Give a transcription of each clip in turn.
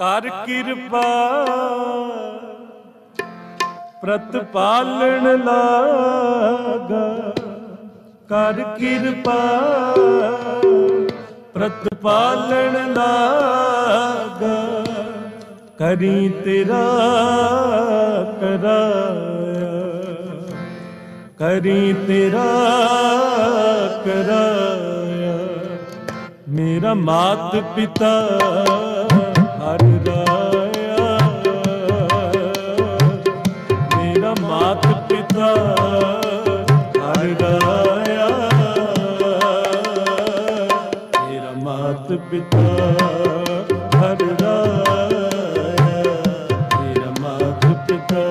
ਕਰ ਕਿਰਪਾ। ਪ੍ਰਤਪਾਲਣ ਲਾਗਾ। ਕਰ ਕਿਰਪਾ। ਪ੍ਰਤਪਾਲਣ ਲਾਗਾ। ਕਰੀ ਤੇਰਾ ਕਰਾਇਆ। ਕਰੀ ਤੇਰਾ ਕਰਾਇਆ। ਮੇਰਾ ਮਾਤ ਪਿਤਾ ਮਾਤ ਪਿਤਾ ਹਰ ਰਾਇਆ ਮੇਰਾ ਮਾਤ ਪਿਤਾ ਹਰ ਰਾਇਆ ਮੇਰਾ ਮਾਤ ਪਿਤਾ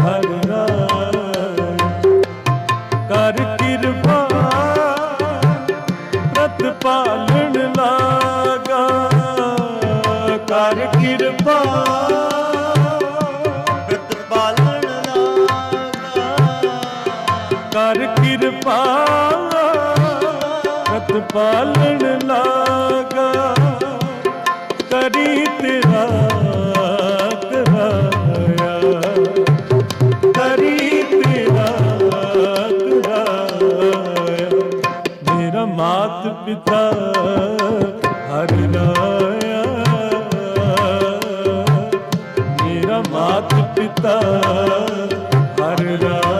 ਹਰ ਰਾਇਆ ਕਰ ਕਿਰਪਾ ਪ੍ਰਤਪਾਲਣ ਲਾਗਾ। ਕਰ ਕਿਰਪਾ ਪਾਲਣ ਲਾਗਾ, ਕਰੀ ਤੇਰਾ ਕਰਾਇਆ। ਕਰੀ ਤੇਰਾ ਕਰਾਇਆ। ਮੇਰਾ ਮਾਤ ਪਿਤਾ ਹਰ ਰਾਇਆ ਮੇਰਾ ਮਾਤ ਪਿਤਾ ਹਰ ਰਾਇਆ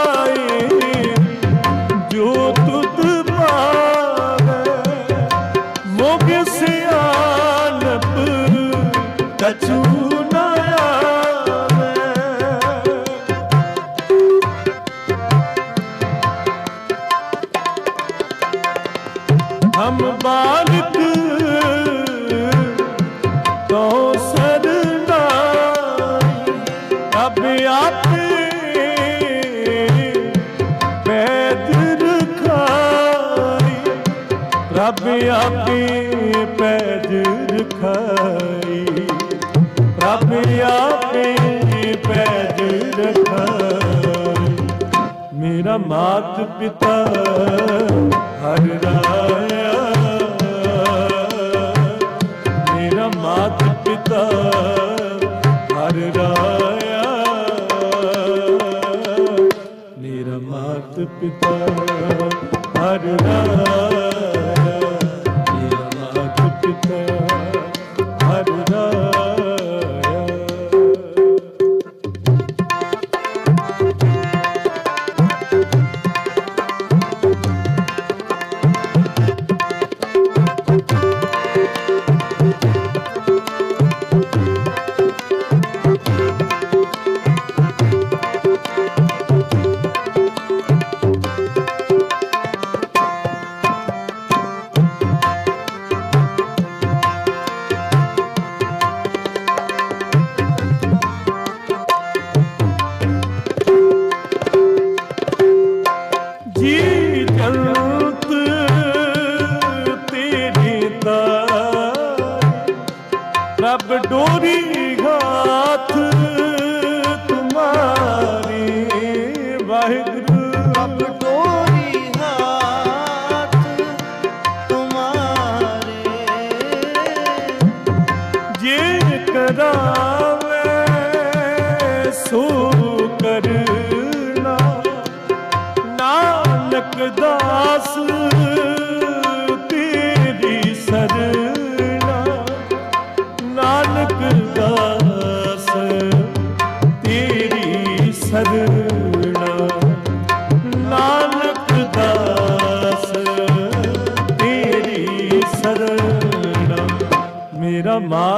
ਰੱਬ ਆਪੇ ਪੈਦ ਰਖਾਈ। ਰੱਬ ਆਪੇ ਪੈਦ ਰਖਾਈ। ਮੇਰਾ ਮਾਤ ਪਿਤਾ ਹਰ ਰਾਇਆ। ਮੇਰਾ ਮਾਤ ਪਿਤਾ ਹਰ ਰਾਇਆ। ਮੇਰਾ ਮਾਤ ਪਿਤਾ हाथ तुम्हारी वाहिगुरु अब डोरी हाथ तुम्हारे ये करावे सो करना नानक दास